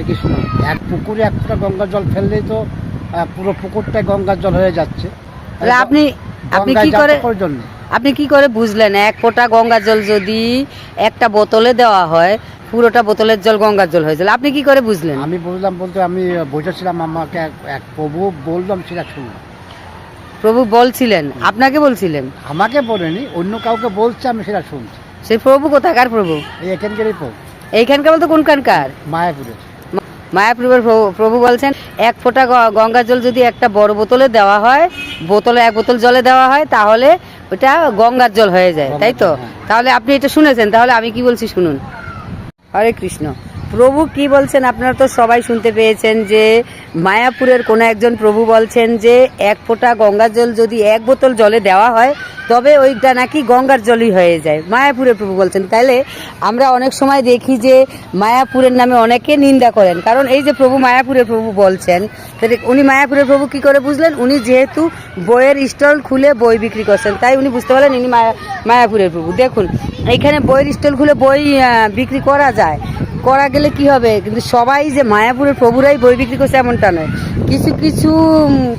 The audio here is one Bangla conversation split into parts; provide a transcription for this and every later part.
হরে কৃষ্ণ এক পুকুরে এক ফোঁটা গঙ্গার জল ফেললেই তো পুরো পুকুরটাই গঙ্গার জল হয়ে যাচ্ছে। আপনি আপনি কি করে আপনি কি করে বুঝলেন? এক ফোঁটা গঙ্গার জল যদি একটা বোতলে দেওয়া হয় পুরোটা বোতলের জল গঙ্গার জল হয়ে যাবে। আপনি কি করে বুঝলেন? আমি বললাম বলতে আমি বুঝেছিলাম আমাকে এক- এক প্রভু বললাম সেটা শুনলাম। প্রভু বলছিলেন? আপনাকে বলছিলেন? আমাকে বলেনি অন্য কাউকে বলছে আমি সেটা শুনছি। সেই প্রভু কোথাকার প্রভু? এই এখানকারই প্রভু। এইখানকার বলতে কোনখানকার? মায়াপুরের। মায়াপুরের প্রভু বলছেন এক ফোঁটা গ- গঙ্গার জল যদি একটা বড় বোতলে দেওয়া হয় বোতলে এক বোতল জলে দেওয়া হয় তাহলে ওটা গঙ্গার জল হয়ে যায় তাই তো? হ্যাঁ। তাহলে আপনি এটা শুনেছেন তাহলে আমি কি বলছি শুনুন। হরে কৃষ্ণ। প্রভু কি বলছেন আপনারা তো সবাই শুনতে পেয়েছেন যে মায়াপুরের কোনো একজন প্রভু বলছেন যে এক ফোঁটা গঙ্গার জল যদি এক বোতল জলে দেওয়া হয় তবে ওইটা নাকি গঙ্গার জলই হয়ে যায়। মায়াপুরের প্রভু বলছেন, তাইলে আমরা অনেক সময় দেখি যে মায়াপুরের নামে অনেকে নিন্দা করেন। কারণ এই যে প্রভু মায়াপুরের প্রভু বলছেন, তাহলে উনি মায়াপুরের প্রভু কি করে বুঝলেন? উনি যেহেতু বইয়ের স্টল খুলে বই বিক্রি করছেন, তাই উনি বুঝতে পারলেন ইনি মায়া, মায়াপুরের প্রভু। দেখুন এইখানে বইয়ের স্টল খুলে বই বিক্রি করা যায় করা গেলে কি হবে? কিন্তু সবাই যে মায়াপুরের প্রভুরাই বই বিক্রি করছে এমনটা নয়। কিছু কিছু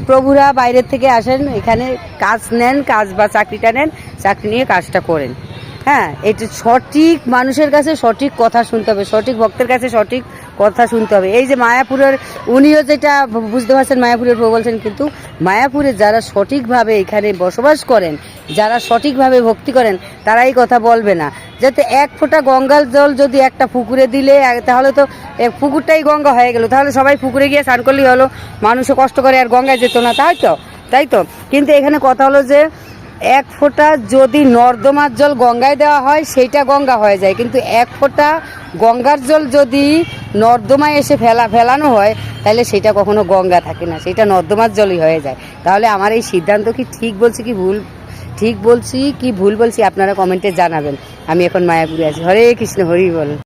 প্রভুরা বাইরের থেকে আসেন, এখানে কাজ নেন, কাজ বা চাকরিটা নেন, চাকরি নিয়ে কাজটা করেন। হ্যাঁ এটা সঠিক মানুষের কাছে সঠিক কথা শুনতে হবে, সঠিক ভক্তের কাছে সঠিক কথা শুনতে হবে। এই যে মায়াপুরের, উনিও যেটা বুঝতে পারছেন মায়াপুরের প্রভু বলছেন, কিন্তু মায়াপুরে যারা সঠিকভাবে এখানে বসবাস করেন, যারা সঠিকভাবে ভক্তি করেন, তারা এই কথা বলবে না। যাতে এক ফোঁটা গঙ্গার জল যদি একটা পুকুরে দিলে তাহলে তো পুকুরটাই গঙ্গা হয়ে গেল। তাহলে সবাই পুকুরে গিয়ে স্নান করলেই হলো। মানুষও কষ্ট করে আর গঙ্গায় যেত না, তাই তো? তাই তো? কিন্তু এখানে কথা হলো যে এক ফোঁটা যদি নর্দমার জল গঙ্গায় দেওয়া হয়, সেইটা গঙ্গা হয়ে যায়। কিন্তু এক ফোঁটা গঙ্গার জল যদি নর্দমায় এসে ফেলা, ফেলানো হয়, তাহলে সেটা কখনো গঙ্গা থাকে না, সেটা নর্দমার জলই হয়ে যায়। তাহলে আমার এই সিদ্ধান্ত কি ঠিক বলছি কি ভুল? ঠিক বলছি কি ভুল বলছি আপনারা কমেন্টে জানাবেন। আমি এখন মায়াপুরে আছি। হরে কৃষ্ণ, হরি বল।